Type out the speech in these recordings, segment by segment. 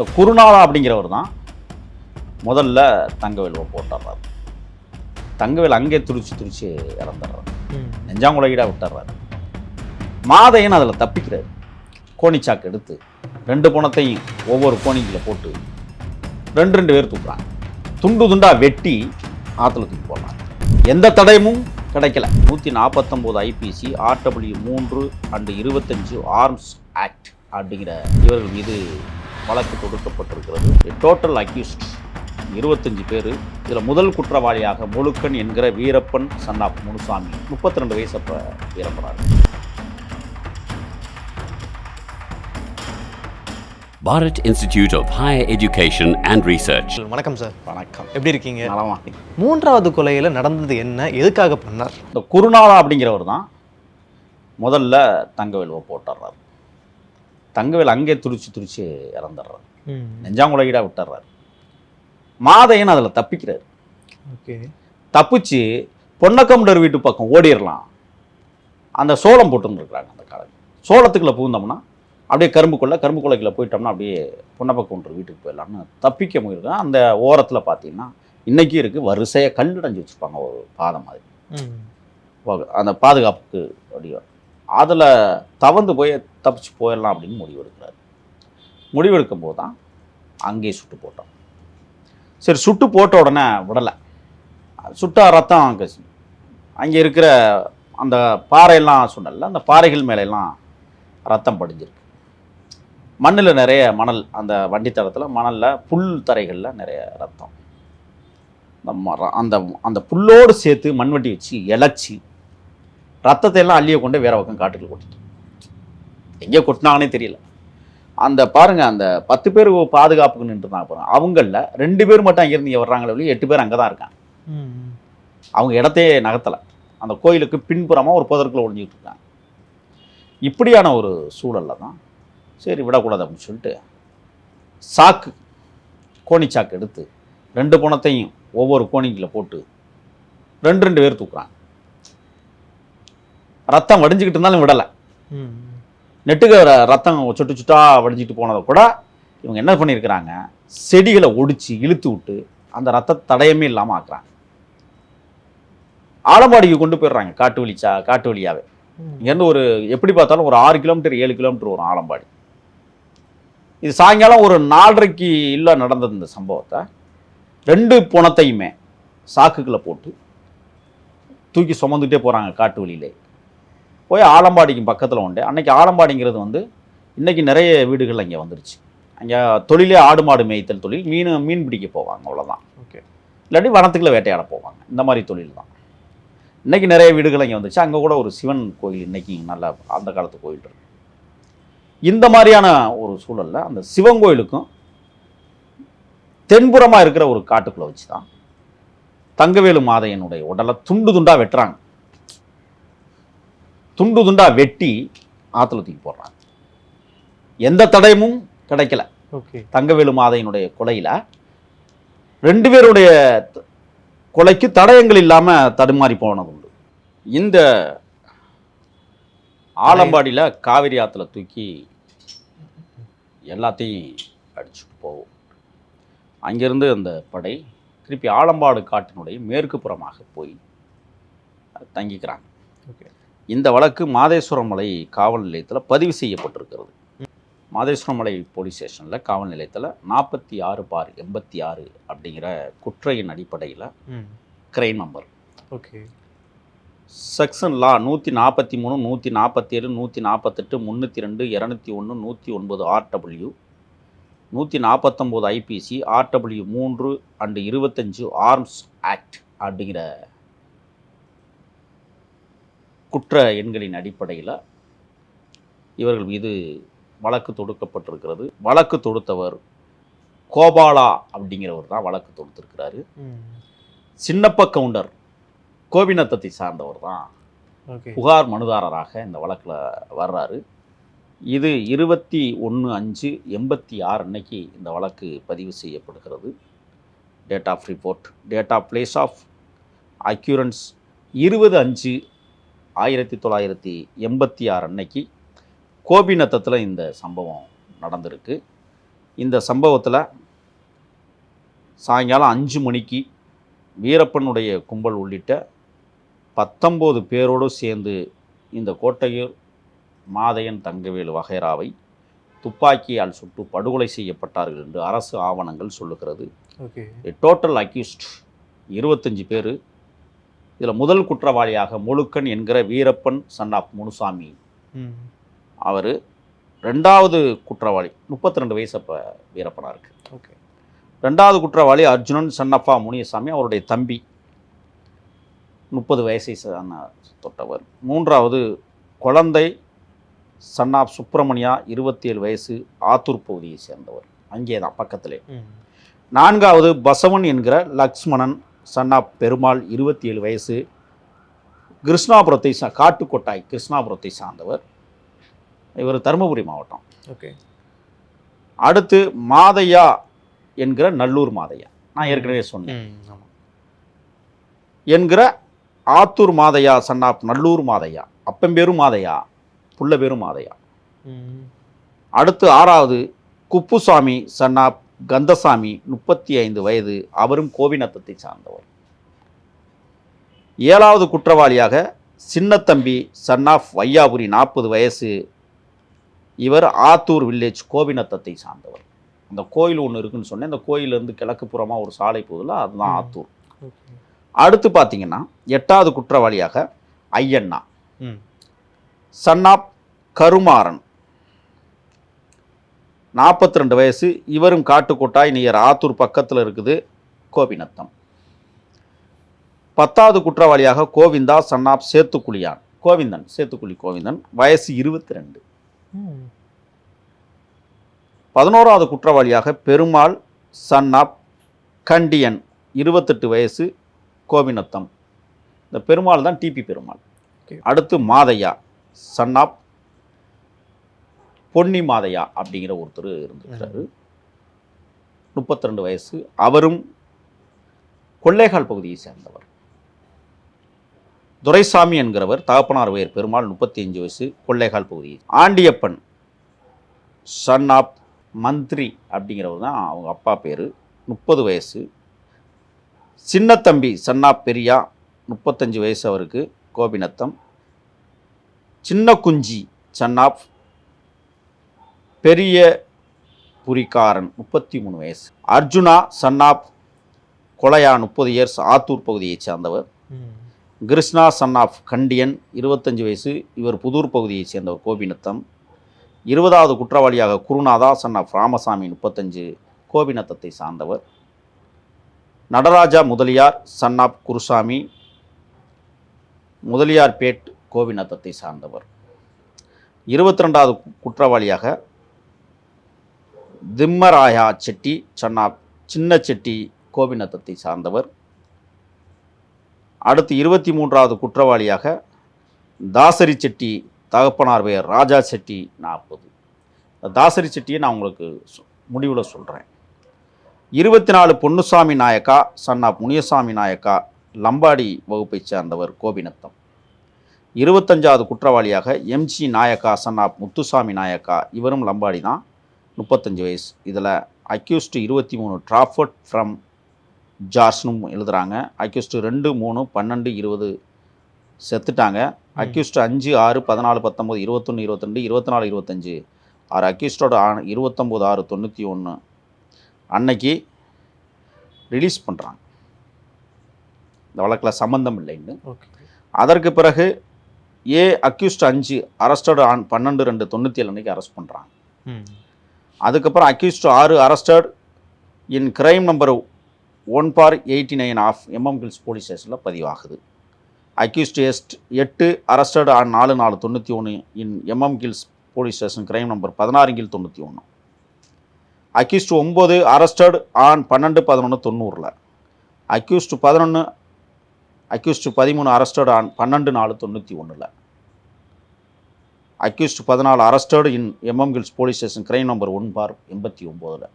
இந்த குருநாளா அப்படிங்கிறவர் தான் முதல்ல தங்கவேலுவை போட்டுடுறாரு தங்கவேல் அங்கே துடிச்சு துடிச்சு இறந்துடுறாரு. நெஞ்சாங்குலையீடாக விட்டுறாரு. மாதையன் அதில் தப்பிக்கிறாரு. கோணிச்சாக்கு எடுத்து ரெண்டு பணத்தையும் ஒவ்வொரு கோணிக்கில் போட்டு ரெண்டு ரெண்டு பேர் தூக்குறாங்க. துண்டு துண்டா வெட்டி ஆற்றுல தூக்கி போடுறாங்க. எந்த தடயமும் கிடைக்கல. நூற்றி நாற்பத்தொம்போது ஐபிசி ஆர்டபிள்யூ மூன்று அண்டு இருபத்தஞ்சு ஆர்ம்ஸ் ஆக்ட் அப்படிங்கிற இவர்கள் மீது வழக்கு தொடுக்கப்பட்டிருக்கிறது. டோட்டல் அக்யூஸ்ட் இருபத்தஞ்சு பேர். இதில் முதல் குற்றவாளியாக முழுக்கன் என்கிற வீரப்பன் சன்னாப் முனுசாமி. முப்பத்தி ரெண்டு வயசு அப்போ இறப்புறாரு Bharat Institute of Higher Education and Research. வணக்கம் சார். வணக்கம். எப்படி இருக்கீங்க? நலமா. மூன்றாவது கொலையில நடந்தது என்ன? எதுக்காக பண்ணார்? இந்த குருநாளா அப்படிங்கிறவர் தான் முதல்ல தங்கவேலுவை போட்டுடுறாரு தங்கவேல் அங்கே துடிச்சு துடிச்சு இறந்துடுறாரு. நெஞ்சாங்குலையீடாக விட்டுறாரு மாதையன் அதில் தப்பிக்கிறாரு. ஓகே. தப்பிச்சு பொன்னக்கமுடர் வீட்டு பக்கம் ஓடிடலாம். அந்த சோளம் போட்டுருந்துருக்குறாங்க அந்த காலம் சோளத்துக்குள்ளே புகுந்தோம்னா அப்படியே கரும்புக்குள்ளே கரும்பு கொலைக்குள்ளே போயிட்டோம்னா அப்படியே பொன்னப்பக்கமுடர் வீட்டுக்கு போயிடலாம்னு தப்பிக்க முயல்தான் அந்த ஓரத்தில் பார்த்தீங்கன்னா இன்றைக்கி இருக்குது வரிசையாக கல்லடைஞ்சு வச்சுருப்பாங்க ஒரு பாதை மாதிரி. அந்த பாதுகாப்புக்கு அப்படியே அதில் தவந்து போய் தப்பிச்சு போயிடலாம் அப்படின்னு முடிவெடுக்கிறார் முடிவெடுக்கும் போது தான் அங்கேயே சுட்டு போட்டோம். சரி சுட்டு போட்ட உடனே விடலை. சுட்டா ரத்தம் அங்கே அங்கே இருக்கிற அந்த பாறையெல்லாம் சொன்னல அந்த பாறைகள் மேலெல்லாம் ரத்தம் படிஞ்சிருக்கு. மண்ணில் நிறைய மணல் அந்த வண்டித்தடத்தில் மணலில் புல் தரைகளில் நிறைய ரத்தம். அந்த அந்த அந்த புல்லோடு சேர்த்து மண்வெட்டி வச்சு இழைச்சி ரத்தத்தை எல்லாம் அள்ளிய கொண்டு வேற பக்கம் காட்டுக்குள்ள கொட்டிட்டு எங்கே கொட்டினாங்கன்னே தெரியல. அந்த பாருங்க அந்த பத்து பேர் பாதுகாப்புக்கு நின்றுருந்தாங்க பாருங்க அவங்களில் ரெண்டு பேர் மட்டும் அங்கேருந்து இங்கே வர்றாங்களே ஒழிய எட்டு பேர் அங்கே தான் இருக்காங்க அவங்க இடத்தையே நகர்த்தலை. அந்த கோயிலுக்கு பின்புறமாக ஒரு புதற்குள்ள ஒழிஞ்சிட்டு இருக்காங்க. இப்படியான ஒரு சூழல்ல தான் சரி விடக்கூடாது அப்படின்னு சொல்லிட்டு சாக்கு கோணி சாக்கு எடுத்து ரெண்டு பணத்தையும் ஒவ்வொரு கோணிக்கில் போட்டு ரெண்டு ரெண்டு பேர் தூக்குறாங்க. ரத்தம் வடிஞ்சுக்கிட்டு இருந்தாலும் விடலை. நெட்டுக்கு ர- ரத்தம் சொட்டு சுட்டா வடிஞ்சிட்டு போனதை கூட இவங்க என்ன பண்ணியிருக்கிறாங்க? செடிகளை ஒடிச்சு இழுத்து விட்டு அந்த ரத்த தடயமே இல்லாமல் ஆக்குறாங்க. ஆலம்பாடிக்கு கொண்டு போயிடுறாங்க காட்டு வழிச்சா காட்டு வழியாவே. இங்கேருந்து ஒரு எப்படி பார்த்தாலும் ஒரு ஆறு கிலோமீட்டர் ஏழு கிலோமீட்டர் வரும் ஆலம்பாடி. இது சாயங்காலம் ஒரு நாலரைக்கு இல்லை நடந்தது இந்த சம்பவத்தை. ரெண்டு புணத்தையுமே சாக்குகளை போட்டு தூக்கி சுமந்துட்டே போகிறாங்க காட்டு வழியிலே. போய் ஆலம்பாடிக்கு பக்கத்தில் உண்டு. அன்னைக்கு ஆலம்பாடிங்கிறது வந்து இன்னைக்கு நிறைய வீடுகள் அங்கே வந்துருச்சு. அங்கே தொழிலே ஆடு மாடு மேய்த்தல் தொழில் மீன் மீன் பிடிக்க போவாங்க அவ்வளோதான் ஓகே. இல்லாட்டி வனத்துக்குள்ள வேட்டையாட போவாங்க. இந்த மாதிரி தொழில் தான். இன்னைக்கு நிறைய வீடுகள் இங்கே வந்துச்சு அங்கே கூட ஒரு சிவன் கோயில் இன்னைக்கு நல்ல அந்த காலத்து கோயில் இருக்கு. இந்த மாதிரியான ஒரு சூழல்ல அந்த சிவன் கோயிலுக்கும் தென்புறமாக இருக்கிற ஒரு காட்டுக்குள்ளே வச்சு தான் தங்கவேலு மாதையனுடைய உடலை துண்டு துண்டா வெட்டுறாங்க. துண்டு துண்டா வெட்டி ஆற்றுல தூக்கி போடுறாங்க. எந்த தடயமும் கிடைக்கல. ஓகே. தங்கவேலு மாதையினுடைய கொலையில. ரெண்டு பேருடைய கொலைக்கு தடயங்கள் இல்லாம தடுமாறி போனது உண்டு. இந்த ஆலம்பாடியில காவிரி ஆத்துல தூக்கி எல்லாத்தையும் அடிச்சுட்டு போகும். அங்கிருந்து அந்த படை திருப்பி ஆலம்பாடு காட்டினுடைய மேற்கு புறமாக போய் தங்கிக்கிறாங்க. ஓகே. இந்த வழக்கு மாதேஸ்வரம் மலை காவல் நிலையத்தில் பதிவு செய்யப்பட்டிருக்கிறது. மாதேஸ்வரம் மலை போலீஸ் ஸ்டேஷனில் காவல் நிலையத்தில் நாற்பத்தி ஆறு பார் எண்பத்தி ஆறு அப்படிங்கிற குற்றையின் அடிப்படையில் கிரைம் நம்பர் ஓகே. செக்ஷன் லா நூற்றி நாற்பத்தி மூணு நூற்றி நாற்பத்தி ஏழு நூற்றி நாற்பத்தெட்டு முந்நூற்றி ரெண்டு இரநூத்தி ஒன்று நூற்றி ஒன்பது ஆர்டபிள்யூ நூற்றி நாற்பத்தொம்போது ஐபிசி ஆர்டபிள்யூ மூன்று அண்டு இருபத்தஞ்சு ஆர்ம்ஸ் ஆக்ட் அப்படிங்கிற குற்ற எண்களின் அடிப்படையில் இவர்கள் மீது வழக்கு தொடுக்கப்பட்டிருக்கிறது. வழக்கு தொடுத்தவர் கோபாலா அப்படிங்கிறவர் தான் வழக்கு தொடுத்திருக்கிறாரு. சின்னப்ப கவுண்டர் கோபிநத்தத்தை சார்ந்தவர் தான் புகார் மனுதாரராக இந்த வழக்கில் வர்றாரு. இது இருபத்தி ஒன்று அஞ்சு எண்பத்தி ஆறு அன்னைக்கு இந்த வழக்கு பதிவு செய்யப்படுகிறது. Date of report date of place of occurrence இருபது அஞ்சு ஆயிரத்தி தொள்ளாயிரத்தி எண்பத்தி ஆறு அன்னைக்கு கோபிநத்தத்தில் இந்த சம்பவம் நடந்திருக்கு. இந்த சம்பவத்தில் சாயங்காலம் அஞ்சு மணிக்கு வீரப்பனுடைய கும்பல் உள்ளிட்ட பத்தொம்போது பேரோடு சேர்ந்து இந்த கோட்டையூர் மாதையன் தங்கவேலு வகைராவை துப்பாக்கியால் சுட்டு படுகொலை செய்யப்பட்டார்கள் என்று அரசு ஆவணங்கள் சொல்லுகிறது. டோட்டல் அக்யூஸ்ட் இருபத்தஞ்சி பேர் இதில் முதல் குற்றவாளியாக முழுக்கன் என்கிற வீரப்பன் சன் ஆஃப் முனுசாமி. அவர் ரெண்டாவது குற்றவாளி முப்பத்தி ரெண்டு வயசு அப்போ வீரப்பனாக இருக்குது ஓகே. ரெண்டாவது குற்றவாளி அர்ஜுனன் சன்னப்பா முனியசாமி அவருடைய தம்பி. முப்பது வயசை தொட்டவர். மூன்றாவது குழந்தை சன்னாப் சுப்பிரமணியா இருபத்தி ஏழு வயசு ஆத்தூர் பகுதியை சேர்ந்தவர். அங்கே தான் பக்கத்திலே நான்காவது பசவன் என்கிற லக்ஷ்மணன் சன்னாப் பெருமாள் இருபத்தி ஏழு வயசு. கிருஷ்ணாபுரத்தை சா காட்டுக்கொட்டாய் கிருஷ்ணாபுரத்தை சார்ந்தவர். இவர் தருமபுரி மாவட்டம். ஓகே. அடுத்து மாதையா என்கிற நல்லூர் மாதையா. நான் ஏற்கனவே சொன்னேன். என்கிற ஆத்தூர் மாதையா சன்னாப் நல்லூர் மாதையா. அப்பம்பேரும் மாதையா புள்ள பேரும் மாதையா அடுத்து ஆறாவது குப்புசாமி சன்னாப் கந்தசாமி முப்பத்தி ஐந்து வயது அவரும் கோவிநத்தத்தை சார்ந்தவர். ஏழாவது குற்றவாளியாக சின்னத்தம்பி சன்னாப் வையாபுரி நாற்பது வயசு இவர் ஆத்தூர் வில்லேஜ் கோவிநத்தத்தை சார்ந்தவர். அந்த கோயில் ஒன்று இருக்குன்னு சொன்னேன். இந்த கோயிலேருந்து கிழக்கு புறமாக ஒரு சாலை போகுதுல அதுதான். ஆத்தூர். அடுத்து பார்த்தீங்கன்னா எட்டாவது குற்றவாளியாக ஐயண்ணா. ம். சன்னாப் கருமாறன். நாற்பத்தி ரெண்டு வயசு இவரும் காட்டுக்கோட்டாய் நியர் ஆத்தூர் பக்கத்தில் இருக்குது கோபிநத்தம். பத்தாவது குற்றவாளியாக கோவிந்தா சன்னாப் சேத்துக்குழியான். கோவிந்தன் சேத்துக்குழி கோவிந்தன் வயசு இருபத்தி ரெண்டு பதினோராவது குற்றவாளியாக பெருமாள் சன்னாப் கண்டியன் இருபத்தெட்டு வயசு கோவிநத்தம் இந்த பெருமாள் தான் டிபி பெருமாள். அடுத்து மாதையா சன்னாப் பொன்னி மாதையா அப்படிங்கிற ஒருத்தர் இருந்திருக்கிறாரு. முப்பத்தி ரெண்டு வயசு. அவரும் கொள்ளைகால் பகுதியை சேர்ந்தவர். துரைசாமி என்கிறவர் தகப்பனார் வயர் பெருமாள் முப்பத்தி அஞ்சு வயசு கொள்ளைகால் பகுதி. ஆண்டியப்பன் சன் ஆப் மந்திரி அப்படிங்கிறவர் தான் அவங்க அப்பா பேர். முப்பது வயசு. சின்னத்தம்பி சன்னா பெரியா முப்பத்தஞ்சு வயசு அவருக்கு கோபிநத்தம். சின்ன குஞ்சி சன்னாப் பெரிய புரிக்காரன் முப்பத்தி மூணு வயசு. அர்ஜுனா சன்னாப் கொலையா முப்பது இயர்ஸ் ஆத்தூர் பகுதியைச் சேர்ந்தவர். கிருஷ்ணா சன் ஆஃப் கண்டியன் இருபத்தஞ்சு வயசு இவர் புதூர் பகுதியைச் சேர்ந்தவர் கோபிநத்தம். இருபதாவது குற்றவாளியாக குருநாதா சன் ஆஃப் ராமசாமி முப்பத்தஞ்சு கோபிநத்தத்தை சார்ந்தவர். நடராஜா முதலியார் சன் ஆஃப் குருசாமி முதலியார்பேட் கோபிநத்தத்தை சார்ந்தவர். இருபத்தி ரெண்டாவது குற்றவாளியாக திம்மராயா செட்டி சன் ஆஃப் சின்ன செட்டி கோபிநத்தத்தை சார்ந்தவர். அடுத்து இருபத்தி மூன்றாவது குற்றவாளியாக தாசரி செட்டி தகப்பனார் பெயர் ராஜா செட்டி நாற்பது. தாசரி செட்டியை நான் உங்களுக்கு முடிவில் சொல்கிறேன் இருபத்தி நாலு பொன்னுசாமி நாயக்கா சன்னா முனியசாமி நாயக்கா லம்பாடி வகுப்பைச் சேர்ந்தவர் கோபிநத்தம். இருபத்தஞ்சாவது குற்றவாளியாக எம்ஜி நாயக்கா சன்னா முத்துசாமி நாயக்கா இவரும் லம்பாடி தான் முப்பத்தஞ்சு வயசு. இதில் அக்யூஸ்டு இருபத்தி மூணு ட்ராஃபர்ட் ஃப்ரம் ஜார்ஸ்னும் எழுதுகிறாங்க அக்யூஸ்டு ரெண்டு மூணு பன்னெண்டு இருபது செத்துட்டாங்க. அக்யூஸ்டு அஞ்சு ஆறு பதினாலு பத்தொம்போது இருபத்தொன்று இருபத்திரெண்டு இருபத்தி நாலு இருபத்தஞ்சு. ஆறு அக்யூஸ்டோட ஆ இருபத்தொம்போது ஆறு தொண்ணூற்றி ஒன்று அன்னைக்கு ரிலீஸ் பண்ணுறாங்க இந்த வழக்கில் சம்மந்தம் இல்லைன்னு. அதற்கு பிறகு ஏ அக்யூஸ்ட் அஞ்சு அரஸ்டட் ஆன் பன்னெண்டு ரெண்டு தொண்ணூற்றி ஏழு அன்னைக்கு அரெஸ்ட் பண்ணுறாங்க அதுக்கப்புறம் அக்யூஸ்டு ஆறு arrested in crime number one bar eighty nine of MM Hills police ஸ்டேஷனில் பதிவாகுது. அக்யூஸ்டு எஸ்ட் எட்டு அரஸ்டட் ஆன் நாலு நாலு தொண்ணூற்றி ஒன்று in MM Hills police station crime number பதினாறு கீழ் தொண்ணூற்றி ஒன்று அக்யூஸ்டு ஒம்பது அரஸ்டட் ஆன் பன்னெண்டு பதினொன்று தொண்ணூறில். அக்யூஸ்டு பதினொன்று அக்யூஸ்டு பதிமூணு அரஸ்டட் ஆன் பன்னெண்டு நாலு தொண்ணூற்றி ஒன்றில் அக்யூஸ்ட் பதினாலு arrested in MM Hills police station crime number one four எண்பத்தி ஒம்போதில்.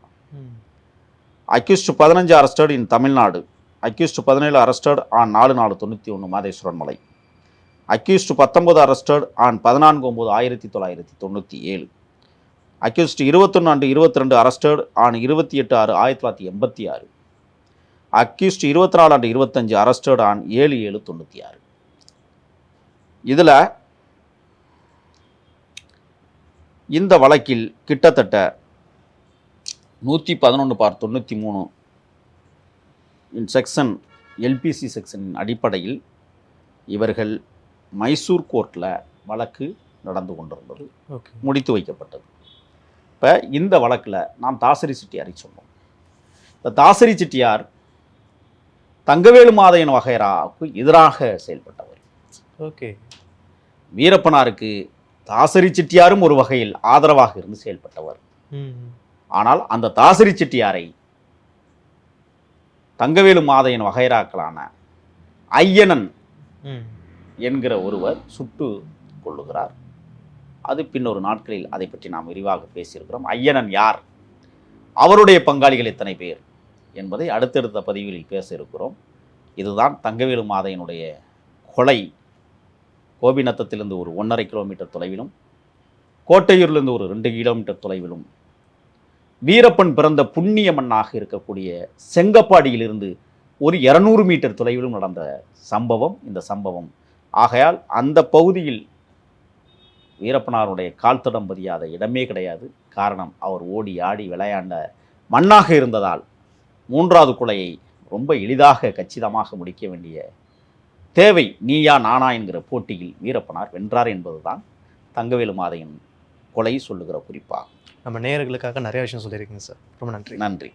அக்யூஸ்ட் பதினஞ்சு அரஸ்டட் இன் தமிழ்நாடு. அக்யூஸ்ட் பதினேழு அரஸ்டட் ஆன் நாலு நாலு தொண்ணூற்றி ஒன்று மாதேஸ்வரன் மலை. அக்யூஸ்ட் பத்தொம்பது அரஸ்டட் ஆன் பதினான்கு ஒம்பது ஆயிரத்தி தொள்ளாயிரத்தி தொண்ணூற்றி ஏழு. அக்யூஸ்ட் இருபத்தொன்று அண்டு இருபத்தி ரெண்டு அரஸ்டட் ஆன் இருபத்தி எட்டு ஆறு ஆயிரத்தி தொள்ளாயிரத்தி எண்பத்தி ஆறு. அக்யூஸ்ட் இருபத்தி நாலு அண்டு இருபத்தஞ்சு அரஸ்டட் ஆன் ஏழு ஏழு தொண்ணூற்றி ஆறு. இதில் இந்த வழக்கில் கிட்டத்தட்ட நூற்றி பதினொன்று பார் தொண்ணூற்றி மூணு இன் செக்ஷன் எல்பிசி செக்ஷனின் அடிப்படையில் இவர்கள் மைசூர் கோர்ட்டில் வழக்கு நடந்து கொண்டிருந்தது. ஓகே. முடித்து வைக்கப்பட்டது. இப்போ இந்த வழக்கில் நாம் தாசரி செட்டியாரை சொன்னோம் இந்த தாசரி செட்டியார் தங்கவேலு மாதையன் வகைராவுக்கு எதிராக செயல்பட்டவர். ஓகே. வீரப்பனாருக்கு தாசரி செட்டியாரும் ஒரு வகையில் ஆதரவாக இருந்து செயல்பட்டவர். ஆனால் அந்த தாசரி செட்டியாரை தங்கவேலு மாதையன் வகைராக்களான ஐயனன் என்கிற ஒருவர் சுட்டு கொள்ளுகிறார் அது பின்னொரு நாட்களில் அதை பற்றி நாம் விரிவாக பேசியிருக்கிறோம். ஐயனன் யார்? அவருடைய பங்காளிகள் எத்தனை பேர்? என்பதை அடுத்தடுத்த பதிவுகளில் பேச இருக்கிறோம். இதுதான் தங்கவேலு மாதையனுடைய கொலை கோபிநத்தத்திலிருந்து ஒரு ஒன்றரை கிலோமீட்டர் தொலைவிலும் கோட்டையூர்லேருந்து ஒரு ரெண்டு கிலோமீட்டர் தொலைவிலும் வீரப்பன் பிறந்த புண்ணிய மண்ணாக இருக்கக்கூடிய செங்கப்பாடியிலிருந்து ஒரு இரநூறு மீட்டர் தொலைவிலும் நடந்த சம்பவம் இந்த சம்பவம். ஆகையால் அந்த பகுதியில் வீரப்பனாருடைய கால் தடம் பதியாத இடமே கிடையாது. காரணம் அவர் ஓடி ஆடி விளையாண்ட மண்ணாக இருந்ததால் மூன்றாவது குலையை ரொம்ப எளிதாக கச்சிதமாக முடிக்க வேண்டிய தேவை நீயா நானா என்கிற போட்டியில் வீரப்பனார் வென்றார் என்பதுதான் தங்கவேலு மாதையின் கொலை சொல்லுகிற குறிப்பாகும். நம்ம நேயர்களுக்காக நிறைய விஷயம் சொல்லியிருக்கீங்க சார். ரொம்ப நன்றி. நன்றி.